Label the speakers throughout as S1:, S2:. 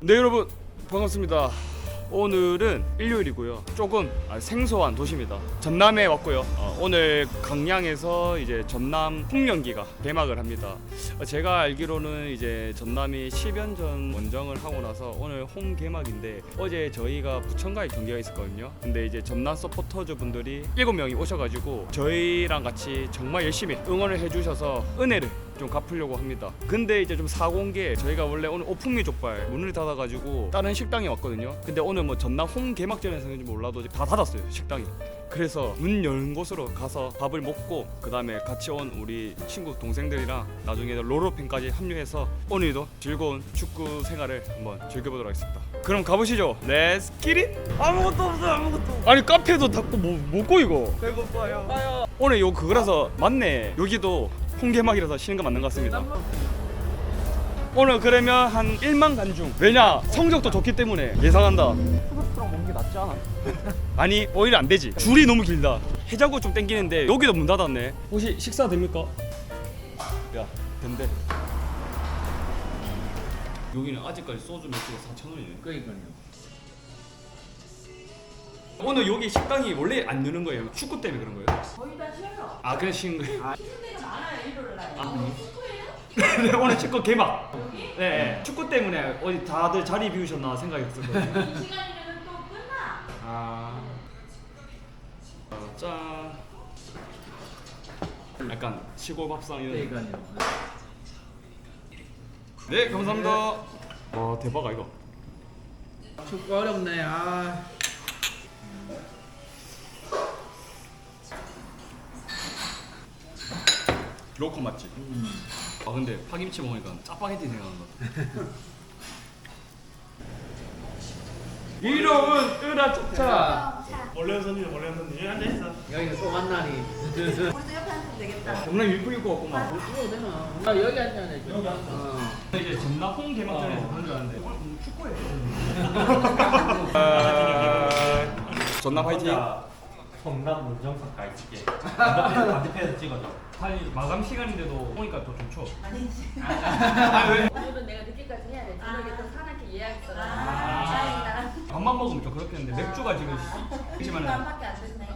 S1: 네 여러분 반갑습니다. 오늘은 일요일이고요. 조금 아, 생소한 도시입니다. 전남에 왔고요. 어, 오늘 강양에서 이제 전남 홍련기가 개막을 합니다. 어, 제가 알기로는 이제 전남이 10연 전 원정을 하고 나서 오늘 홈 개막인데 어제 저희가 부천과의 경기가 있었거든요. 근데 이제 전남 서포터즈 분들이 7명이 오셔가지고 저희랑 같이 정말 열심히 응원을 해주셔서 은혜를 좀 갚으려고 합니다. 근데 이제 좀 사고인 게 저희가 원래 오늘 오픈미 족발 문을 닫아가지고 다른 식당에 왔거든요. 근데 오늘 뭐 전남 홈 개막전에서는지 몰라도 다 닫았어요 식당이. 그래서 문연 곳으로 가서 밥을 먹고 그 다음에 같이 온 우리 친구 동생들이랑 나중에 로로팬까지 합류해서 오늘도 즐거운 축구 생활을 한번 즐겨보도록 하겠습니다. 그럼 가보시죠. 렛츠 기릿!
S2: 아무것도 없어 아무것도
S1: 아니 카페도 닫고 뭐 먹고 이거
S2: 배고파요
S1: 오늘 요 그거라서 맞네 여기도 홍개막이라서 쉬는 거 맞는 것 같습니다 오늘 그러면 한 1만 간중 왜냐 성적도 좋기 때문에 예상한다
S2: 프로스랑 먹는 게 낫지 않아?
S1: 아니 오히려 안 되지 줄이 너무 길다 해자고 좀 땡기는데 여기도 문 닫았네 혹시 식사 됩니까? 야 된대 여기는 아직까지 소주 맥주가 4,000원이네
S2: 그러니까요
S1: 오늘 여기 식당이 원래 안 여는 거예요 축구 때문에 그런 거예요?
S3: 거의 다 쉬어요.
S1: 아 그냥 쉬는 거예요?
S3: 날.
S1: 아,
S3: 아, 축구예요?
S1: 네, 오늘 축구 개막
S3: 여기?
S1: 네, 네 축구 때문에 어디 다들 자리 비우셨나 생각이 들거든요
S3: 이 시간이면 또 끝나.
S1: 아. 어, 짠. 약간 시골 밥상 이런.
S2: 그러니까요
S1: 네, 감사합니다. 와, 대박 이거.
S2: 축구 어렵네 아
S1: 로컬 맛집. 아, 근데 파김치 먹으니까 짜파게티 생각난다. 이름은 으라차차.
S4: 원래 손님 원래 손님 앉아 있어.
S2: 여기는 또 만나니
S3: 우리도 옆에 앉으면 되겠다.
S1: 정말 일품 입고 왔구만.
S2: 이거 되나 아 여기 앉아야 돼 여기 앉아
S1: 이제 전남 홍 개막전에서 그런 줄 알았는데 오늘 음, 축구해. 전남 화이팅.
S4: 성남 문정석 가이치게. 반대편에서 찍어줘.
S1: 아니 마감 시간인데도 오니까 더 좋죠.
S3: 아니지.
S5: 오늘은 내가 늦게까지 해야 돼. 저녁에 또 사납게 예약 있어.
S3: 아, 다행이다.
S1: 밥만 먹으면 좀 그렇겠는데 맥주가 지금
S3: 반
S1: 시시만은
S3: 밖에 안 됐네.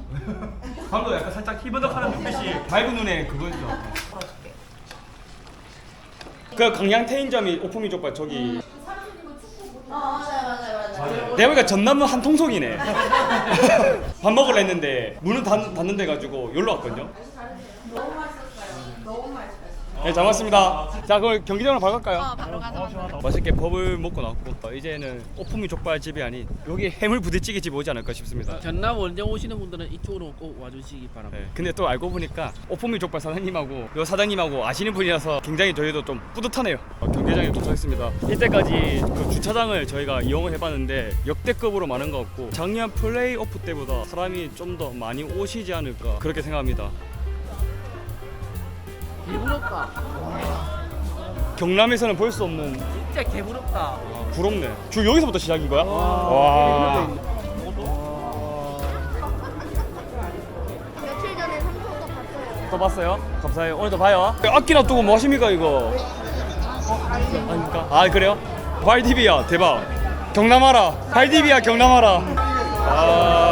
S1: 방금 약간 살짝 희번덕하는 눈빛이 밝은 눈에 그거죠.
S3: 풀어줄게.
S1: 그 강양 태인점이 오프미 족발 저기
S3: 어, 맞아요, 맞아요, 맞아요.
S1: 내가 보니까 전남은 한 통속이네. 밥 먹으려 했는데 문은 닫, 닫는 데 가지고 여기로 왔거든요.
S3: 너무 맛있었어요. 너무 맛있었어요.
S1: 네, 잘 먹었습니다. 자, 그럼 경기장으로 바로 갈까요?
S5: 어, 바로 가자.
S1: 맛있게 법을 먹고 나왔고 어, 이제는 오프미 족발집이 아닌 여기 해물 부대찌개 집 오지 않을까 싶습니다.
S2: 전남 원정 오시는 분들은 이쪽으로 꼭 와주시기 바랍니다
S1: 네, 근데 또 알고 보니까 오프미 족발 사장님하고 요 사장님하고 아시는 분이라서 굉장히 저희도 좀 뿌듯하네요. 어, 경기장에 도착했습니다. 이때까지 그 주차장을 저희가 이용을 해봤는데 역대급으로 많은 것 같고 작년 플레이오프 때보다 사람이 좀 더 많이 오시지 않을까 그렇게 생각합니다.
S2: 개부럽다
S1: 경남에서는 볼 수 없는
S2: 진짜 개부럽다
S1: 부럽네. 주 여기서부터 시작인 거야? 와.
S6: 며칠 전에 삼성도 봤어요.
S1: 또 봤어요? 감사해요. 오늘도 봐요. 악기 놔두고 뭐 하십니까 이거? 아닙니까? 아 그래요? 발디비아 대박. 경남하라. 발디비아 경남하라. 아.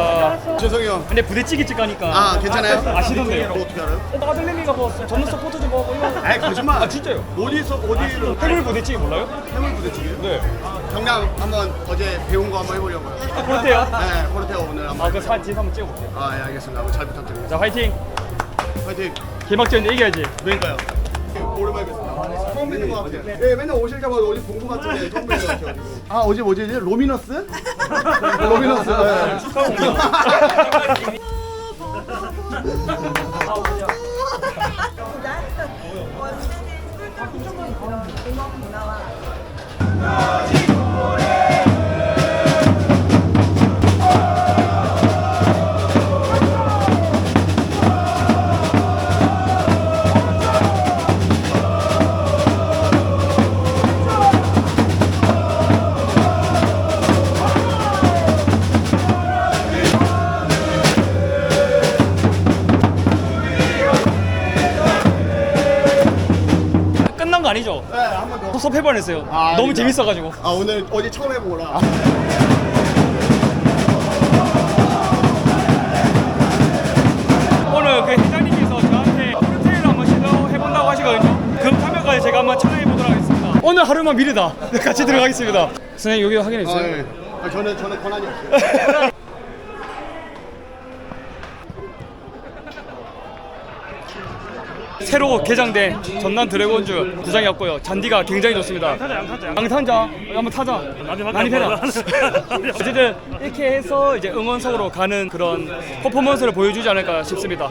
S7: 죄송해요.
S1: 근데 부대찌개 집 가니까
S7: 아 괜찮아요?
S1: 아시던데요?
S7: 뭐 어떻게 알아요?
S1: 어, 아들내미가 뭐 전문 서포터 좀 하고 이거.
S7: 아이 거짓말.
S1: 아 진짜요?
S7: 어디서 어디로
S1: 해물 부대찌개 몰라요?
S7: 해물 부대찌개요?
S1: 네.
S7: 경남 한번 어제 배운 거 한번 해보려고요.
S1: 그렇대요.
S7: 네, 호르테오 오늘 한번.
S1: 아그 사진 한번 찍어볼게요.
S7: 아, 예, 알겠습니다. 한번 잘 부탁드립니다.
S1: 자 화이팅.
S7: 파이팅.
S1: 개막전인데 이겨야지.
S7: 그러니까요. 오랜만에 뵙습니다. 처음 뵙는 것 같아요. 네, 맨날 오실 때마다 어디 본것 같은데 처음 뵙는 것 같아요. 아, 어제 뭐지? 로미너스? 로미너스. 네.
S1: 끝난 거 아니죠?
S7: 네, 한번 더.
S1: 섭해 뻔했어요.
S7: 아,
S1: 너무
S7: 아닙니다.
S1: 재밌어가지고.
S7: 아 오늘 어제 처음 해보라.
S1: 오늘 그 회장님께서 저한테 프로테일 한번 시도해본다고 하시거든요. 그 참여까지 제가 한번 참여해보도록 하겠습니다. 오늘 하루만 미리다. 같이 들어가겠습니다. 선생님 여기 확인해
S7: 아,
S1: 주세요.
S7: 네. 아, 저는 저는 권한이 없어요.
S1: 새로 개장된 전남 드래곤즈 구장이었고요. 잔디가 굉장히 좋습니다. 양탄자 한번 타자.
S4: 많이.
S1: 패라. 어쨌든 이렇게 해서 이제 응원석으로 가는 그런 퍼포먼스를 보여주지 않을까 싶습니다.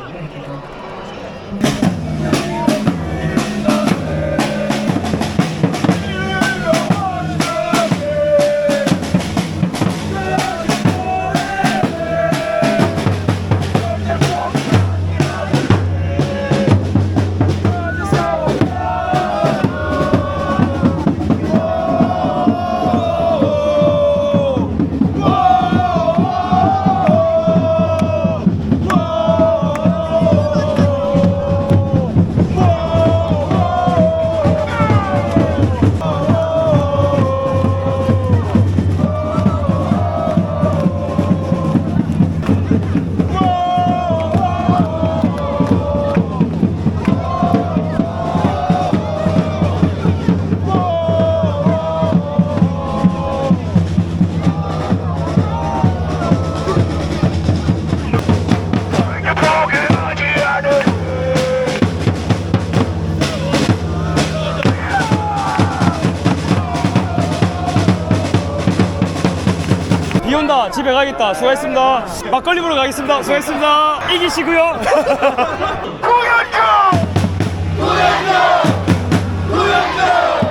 S1: 비 온다 집에 가야겠다. 수고했습니다. 막걸리 보러 가겠습니다. 수고했습니다. 이기시고요.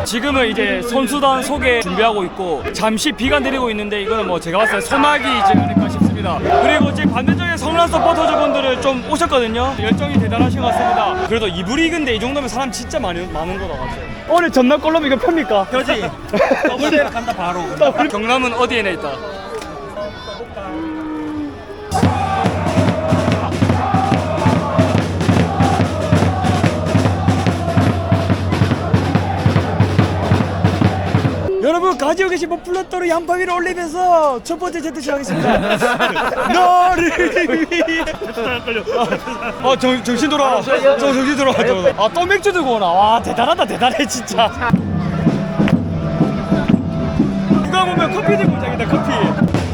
S1: 지금은 이제 선수단 소개 준비하고 있고 잠시 비가 내리고 있는데 이거는 뭐 제가 봤을 때 소나기이지 않을까 싶습니다. 그리고 이제 반대쪽에 성남 서포터즈분들은 좀 오셨거든요. 열정이 대단하신 것 같습니다. 그래도 이불이 익은데 이 정도면 사람 진짜 많이, 많은 거다 같아요 오늘 전남 꼴로 이거 펴니까?
S4: 그렇지. 더블 간다 바로.
S1: 경남은 어디에나 있다 여러분 가지고 계신 뭐 플랫도르 양파 위를 올리면서 첫 번째 제트 시작하겠습니다. 너를 위해. 아, 정, 정신 돌아. 저 정신 돌아. 아, 또 맥주 들고 오나. 와, 대단하다, 대단해, 진짜. 누가 보면 커피 들고 오자겠다, 커피.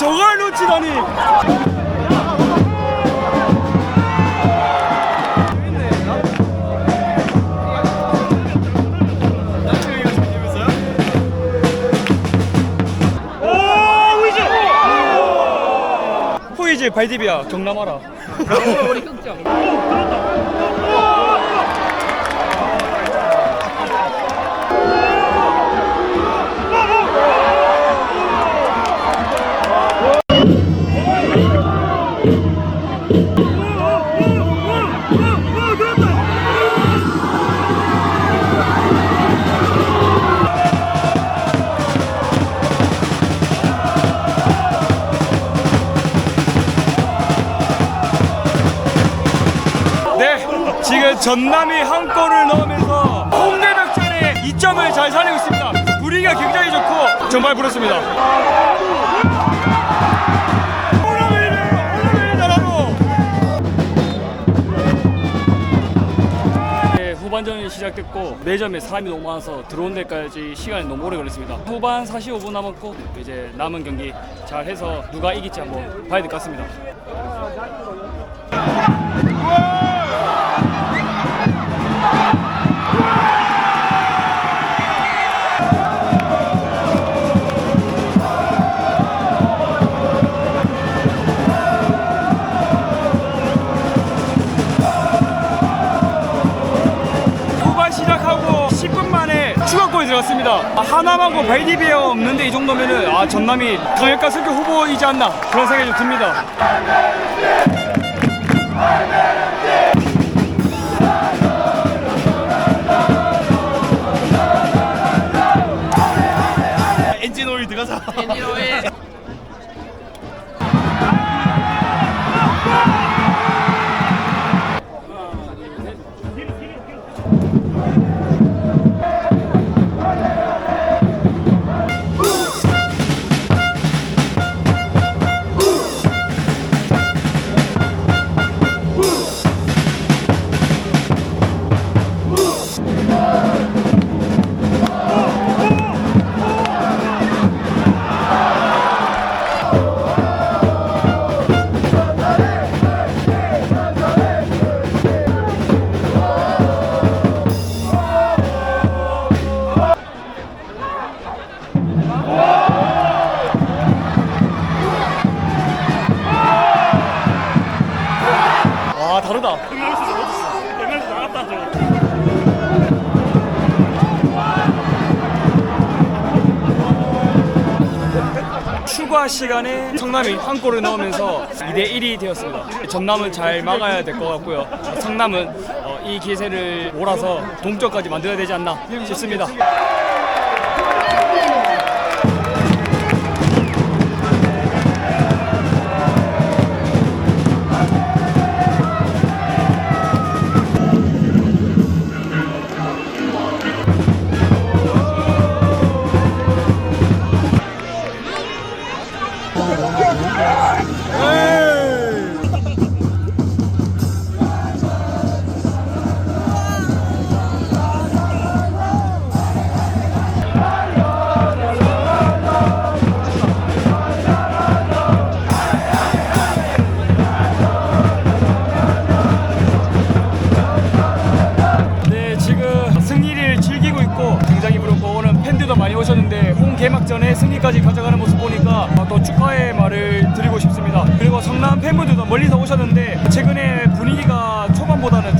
S1: 저걸 놓치다니. 발디비아 경남하라.
S2: 우리 극장.
S1: 지금 전남이 한 골을 넣으면서 홍대백전에 2점을 잘 살리고 있습니다. 분위기가 굉장히 좋고 정말 부럽습니다. 네, 후반전이 시작됐고 매점에 사람이 너무 많아서 들어온 데까지 시간이 너무 오래 걸렸습니다. 후반 45분 남았고 이제 남은 경기 잘 해서 누가 이길지 한번 봐야 될 것 같습니다. 추가골이 들어갔습니다. 아, 하나만고 바이디비어 없는데 이 정도면은 아 전남이 강력한 승격 후보이지 않나 그런 생각이 좀 듭니다.
S4: 엔진 오일 들어가자.
S2: 엔지로에
S1: 추가 시간에 성남이 한 골을 넣으면서 2대 1이 되었습니다. 전남은 잘 막아야 될 것 같고요. 성남은 어, 이 기세를 몰아서 동점까지 만들어야 되지 않나 싶습니다.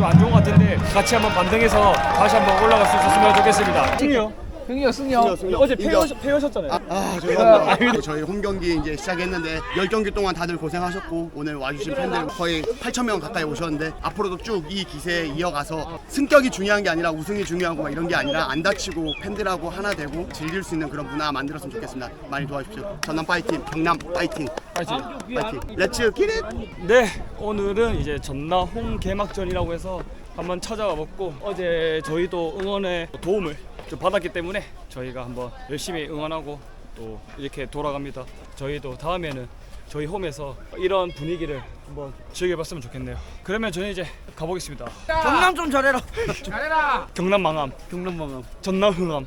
S1: 좀 안 좋은 것 같은데 같이 한번 반등해서 다시 한번 올라갈 수 있었으면 좋겠습니다. 승리요.
S2: 승리요 승리요
S1: 어제 패하셨잖아요.
S7: 아, 죄송합니다. 저희 홈 경기 이제 시작했는데 10경기 동안 다들 고생하셨고 오늘 와주신 팬들 거의 8천 명 가까이 오셨는데 앞으로도 쭉 이 기세 이어가서 승격이 중요한 게 아니라 우승이 중요하고 막 이런 게 아니라 안 다치고 팬들하고 하나 되고 즐길 수 있는 그런 문화 만들었으면 좋겠습니다. 많이 도와주십시오. 전남 파이팅, 경남 파이팅,
S1: 파이팅.
S7: 파이팅. 렛츠 기릿!
S1: 네, 오늘은 이제 전남 홈 개막전이라고 해서 한번 찾아와 봤고 어제 저희도 응원의 도움을 좀 받았기 때문에 저희가 한번 열심히 응원하고 또 이렇게 돌아갑니다. 저희도 다음에는 저희 홈에서 이런 분위기를 한번 즐겨봤으면 좋겠네요. 그러면 저는 이제 가보겠습니다.
S2: 경남 좀 잘해라
S1: 경남 망함,
S2: 경남 방금
S1: 전남 흥함.